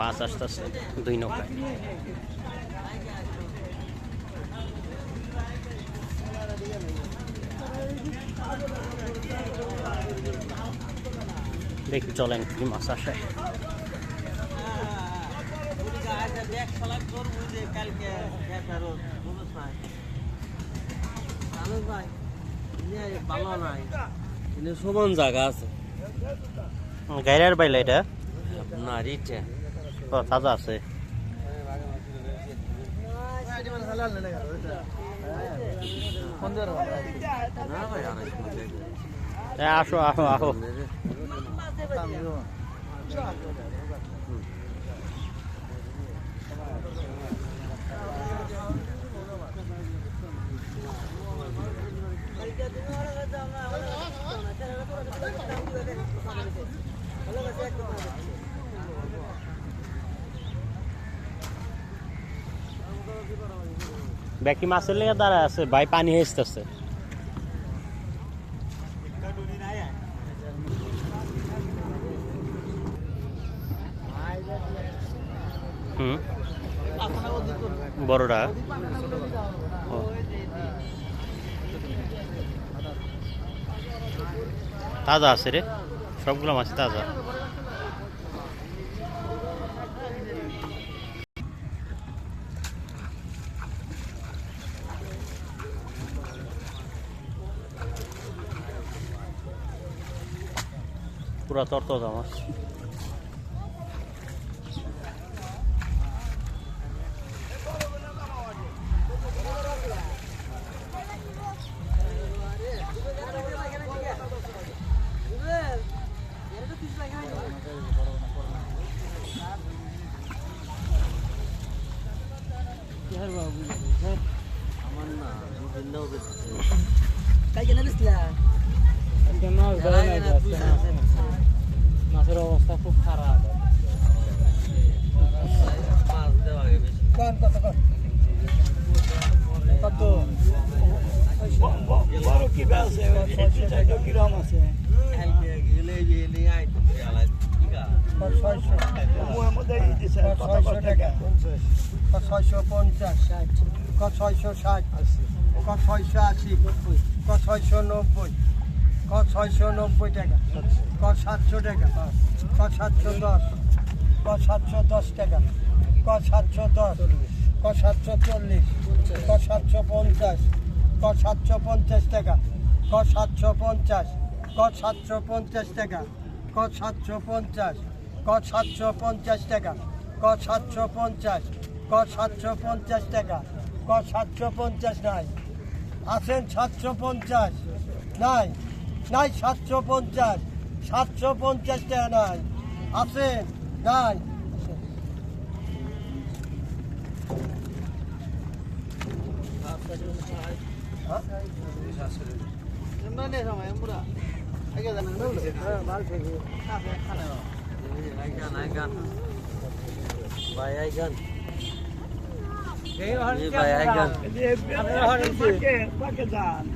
মাছ আসতেছে দুই নৌকায়। দেখি চলেন কি মাছ আসে। সমান জায়গা আছে। গাইরার বাইলে এটা? ইটা ও, তাজা আছে না ভাই আড়াইশো টাকা। এ, আসো ব্যাকি মাছের লেগে দাঁড়া আছে, ভাই পানি হেসতেছে। হুম। বড়টা তাজা আছে রে, সবগুলো মাছ তাজা। পুরা তরতাজা মাছ আমার না দুদিন দাও বেশি মাছের অবস্থা খুব খারাপ মাছ কত কালকে গেলে গেলে আইতে আছে ছয়শো পঞ্চাশ ক ছয়শো ষাট ক ছয়শো আশি ক ছয়শো নব্বই ক ছয়শো নব্বই টাকা ক সাতশো টাকা ক সাতশো দশ ক সাতশো দশ টাকা ক সাতশো দশ ক সাতশো চল্লিশ ক সাতশো পঞ্চাশ ক সাতশো পঞ্চাশ টাকা ক সাতশো পঞ্চাশ ক সাতশো পঞ্চাশ টাকা ক সাতশো পঞ্চাশ ক সাতশো পঞ্চাশ টাকা ক সাতশো পঞ্চাশ ক সাতশো পঞ্চাশ টাকা ক সাতশো পঞ্চাশ নাই আছেন সাতশো পঞ্চাশ নাই নাই সাতশো পঞ্চাশ সাতশো পঞ্চাশ টাকা নাই। আছেন নাই। আইগান আইগান ভাই আইগান ভাই